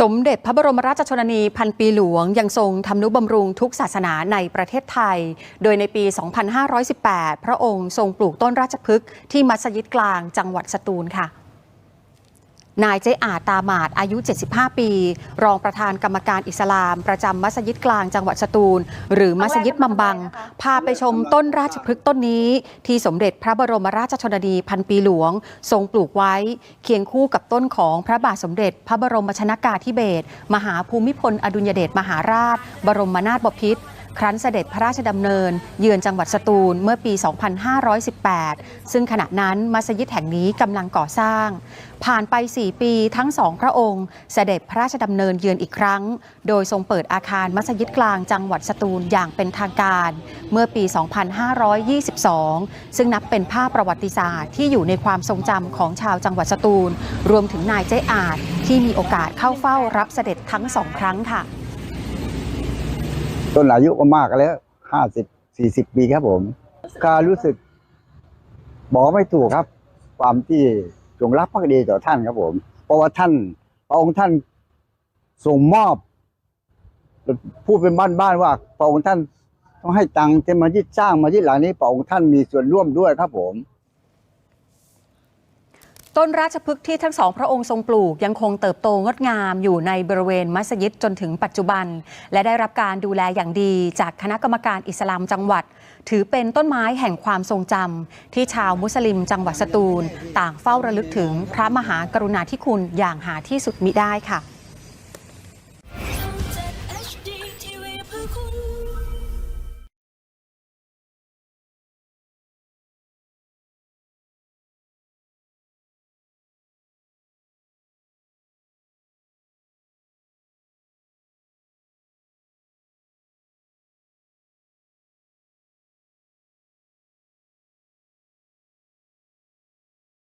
สมเด็จพระบรมราชชนนีพันปีหลวง ยังทรงทำนุบำรุงทุกศาสนาในประเทศไทย โดยในปี 2518 พระองค์ทรงปลูกต้นราชพฤกษ์ที่มัสยิดกลางจังหวัดสตูลค่ะ นายเจอาตาหมาดอายุ 75 ปี รองประธานกรรมการอิสลาม ประจำมัสยิดกลางจังหวัดสตูล หรือมัสยิดมัมบัง พาไปชมต้นราชพฤกษ์ต้นนี้ ที่สมเด็จพระบรมราชชนนีพันปีหลวง ทรงปลูกไว้ เคียงคู่กับต้นของพระบาทสมเด็จ พระบรมชนากาธิเบศรมหาภูมิพลอดุลยเดชมหาราช บรมนาถบพิตร ครั้นเสด็จพระราชดำเนิน เยือนจังหวัดสตูลเมื่อปี 2518 ซึ่งขณะนั้นมัสยิดแห่งนี้กำลังก่อสร้าง ผ่านไป 4 ปีทั้งสองพระองค์ เสด็จพระราชดำเนินเยือนอีกครั้ง โดยทรงเปิดอาคารมัสยิดกลางจังหวัดสตูลอย่างเป็นทางการ เมื่อปี 2522 ซึ่งนับเป็นภาพประวัติศาสตร์ที่อยู่ในความทรงจำของชาวจังหวัดสตูล รวมถึงนายเจ๊อาจที่มีโอกาสเข้าเฝ้ารับเสด็จทั้งสองครั้งค่ะ ต้นอายุก็มากแล้วห้าสิบสี่สิบปีครับผมการรู้สึก บอกไม่ถูกครับ ความที่จงรักภักดีต่อท่านครับผม เพราะว่าท่านพระองค์ท่านส่งมอบ พูดเป็นบ้านๆว่าพระองค์ท่านต้องให้ตังค์จะมายึดสร้างมายึดหลังนี้พระองค์ท่านมีส่วนร่วมด้วยครับผม ต้นราชพฤกษ์ที่ทั้งสองพระองค์ทรงปลูกยังคงเติบโตงดงามอยู่ในบริเวณมัสยิดจนถึงปัจจุบัน และได้รับการดูแลอย่างดีจากคณะกรรมการอิสลามจังหวัด ถือเป็นต้นไม้แห่งความทรงจำที่ชาวมุสลิมจังหวัดสตูล ต่างเฝ้าระลึกถึงพระมหากรุณาธิคุณอย่างหาที่สุดมิได้ค่ะ